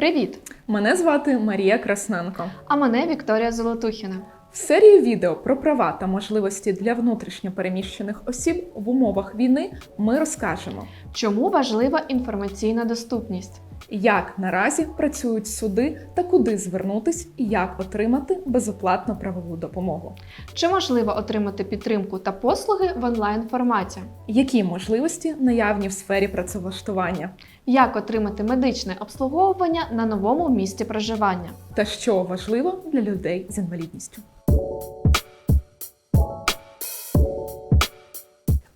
Привіт! Мене звати Марія Красненко. А мене Вікторія Золотухіна. В серії відео про права та можливості для внутрішньо переміщених осіб в умовах війни ми розкажемо, Чому важлива інформаційна доступність? Як наразі працюють суди та куди звернутись і як отримати безоплатну правову допомогу, Чи можливо отримати підтримку та послуги в онлайн форматі? які можливості наявні в сфері працевлаштування, Як отримати медичне обслуговування на новому місці проживання? та що важливо для людей з інвалідністю.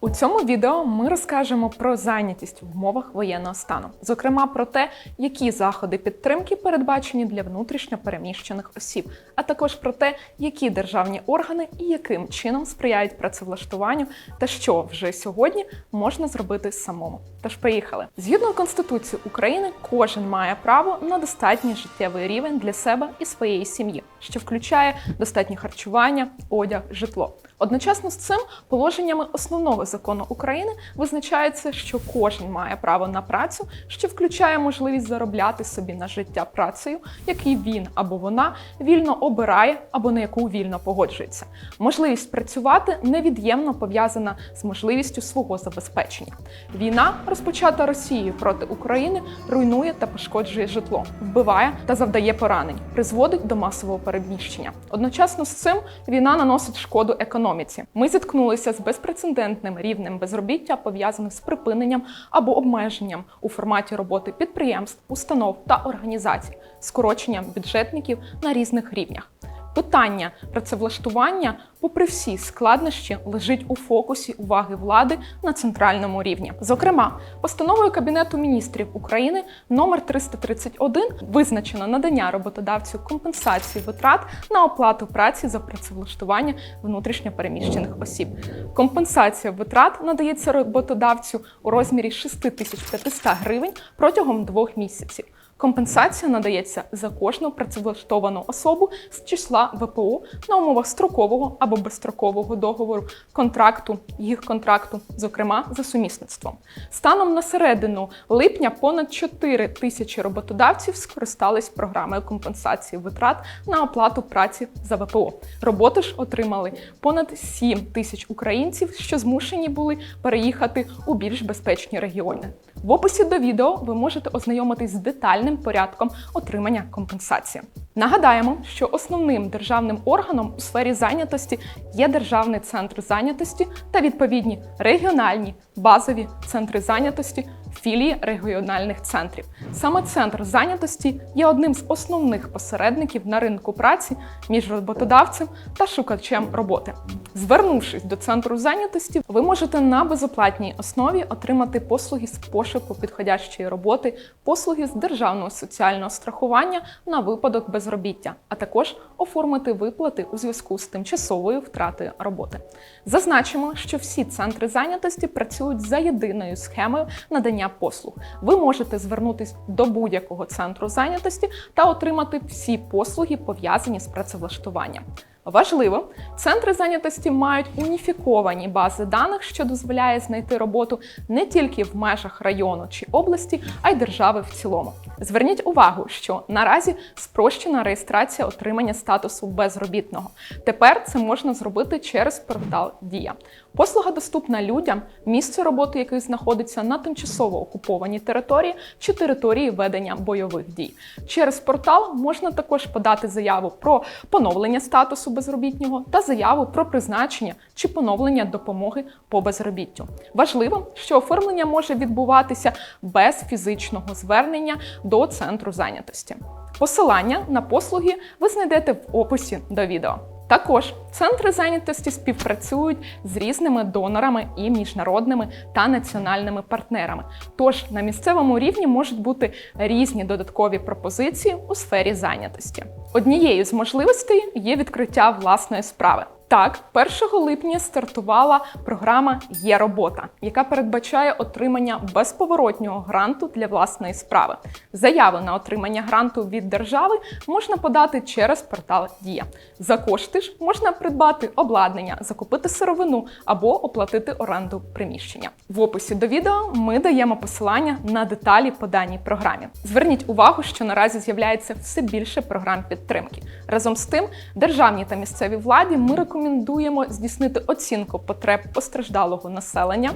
У цьому відео ми розкажемо про зайнятість в умовах воєнного стану, зокрема про те, які заходи підтримки передбачені для внутрішньо переміщених осіб, а також про те, які державні органи і яким чином сприяють працевлаштуванню, та що вже сьогодні можна зробити самому. Тож поїхали. Згідно Конституції України, кожен має право на достатній життєвий рівень для себе і своєї сім'ї, що включає достатнє харчування, одяг, житло. Одночасно з цим положеннями основного закону України визначається, що кожен має право на працю, що включає можливість заробляти собі на життя працею, який він або вона вільно обирає або на яку вільно погоджується. Можливість працювати невід'ємно пов'язана з можливістю свого забезпечення. Війна, розпочата Росією проти України, руйнує та пошкоджує житло, вбиває та завдає поранень, призводить до масового переміщення. Одночасно з цим війна наносить шкоду економіці. Ми зіткнулися з безпрецедентним рівнем безробіття, пов'язаним з припиненням або обмеженням у форматі роботи підприємств, установ та організацій, скороченням бюджетників на різних рівнях. Питання працевлаштування, попри всі складнощі, лежить у фокусі уваги влади на центральному рівні. Зокрема, постановою Кабінету міністрів України номер 331 визначено надання роботодавцю компенсації витрат на оплату праці за працевлаштування внутрішньопереміщених осіб. Компенсація витрат надається роботодавцю у розмірі 6500 гривень протягом двох місяців. Компенсація надається за кожну працевлаштовану особу з числа ВПО на умовах строкового або безстрокового договору, контракту, їх контракту, зокрема за сумісництвом. Станом на середину липня понад 4 тисячі роботодавців скористались програмою компенсації витрат на оплату праці за ВПО. Роботу ж отримали понад 7 тисяч українців, що змушені були переїхати у більш безпечні регіони. В описі до відео ви можете ознайомитись з детальним порядком отримання компенсації. Нагадаємо, що основним державним органом у сфері зайнятості є Державний центр зайнятості та відповідні регіональні базові центри зайнятості, філії регіональних центрів. Саме центр зайнятості є одним з основних посередників на ринку праці між роботодавцем та шукачем роботи. Звернувшись до центру зайнятості, ви можете на безоплатній основі отримати послуги з пошуку підходящої роботи, послуги з державного соціального страхування на випадок безробіття, а також оформити виплати у зв'язку з тимчасовою втратою роботи. Зазначимо, що всі центри зайнятості працюють за єдиною схемою надання послуг. Ви можете звернутись до будь-якого центру зайнятості та отримати всі послуги, пов'язані з працевлаштуванням. Важливо, центри зайнятості мають уніфіковані бази даних, що дозволяє знайти роботу не тільки в межах району чи області, а й держави в цілому. Зверніть увагу, що наразі спрощена реєстрація отримання статусу безробітного. Тепер це можна зробити через портал Дія. Послуга доступна людям, місце роботи яких знаходиться на тимчасово окупованій території чи території ведення бойових дій. Через портал можна також подати заяву про поновлення статусу безробітнього та заяву про призначення чи поновлення допомоги по безробіттю. Важливо, що оформлення може відбуватися без фізичного звернення до центру зайнятості. Посилання на послуги ви знайдете в описі до відео. Також центри зайнятості співпрацюють з різними донорами і міжнародними та національними партнерами. Тож на місцевому рівні можуть бути різні додаткові пропозиції у сфері зайнятості. Однією з можливостей є відкриття власної справи. Так, 1 липня стартувала програма Є робота, яка передбачає отримання безповоротнього гранту для власної справи. Заяви на отримання гранту від держави можна подати через портал Дія. За кошти ж можна придбати обладнання, закупити сировину або оплатити оренду приміщення. В описі до відео ми даємо посилання на деталі по даній програмі. Зверніть увагу, що наразі з'являється все більше програм підтримки. Разом з тим, державній та місцевій владі ми рекомендуємо здійснити оцінку потреб постраждалого населення,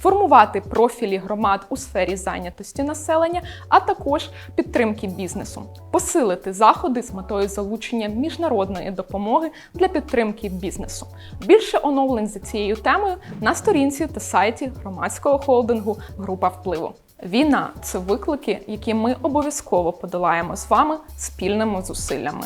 формувати профілі громад у сфері зайнятості населення, а також підтримки бізнесу, посилити заходи з метою залучення міжнародної допомоги для підтримки бізнесу. Більше оновлень за цією темою на сторінці та сайті громадського холдингу Група впливу. Війна це виклики, які ми обов'язково подолаємо з вами спільними зусиллями.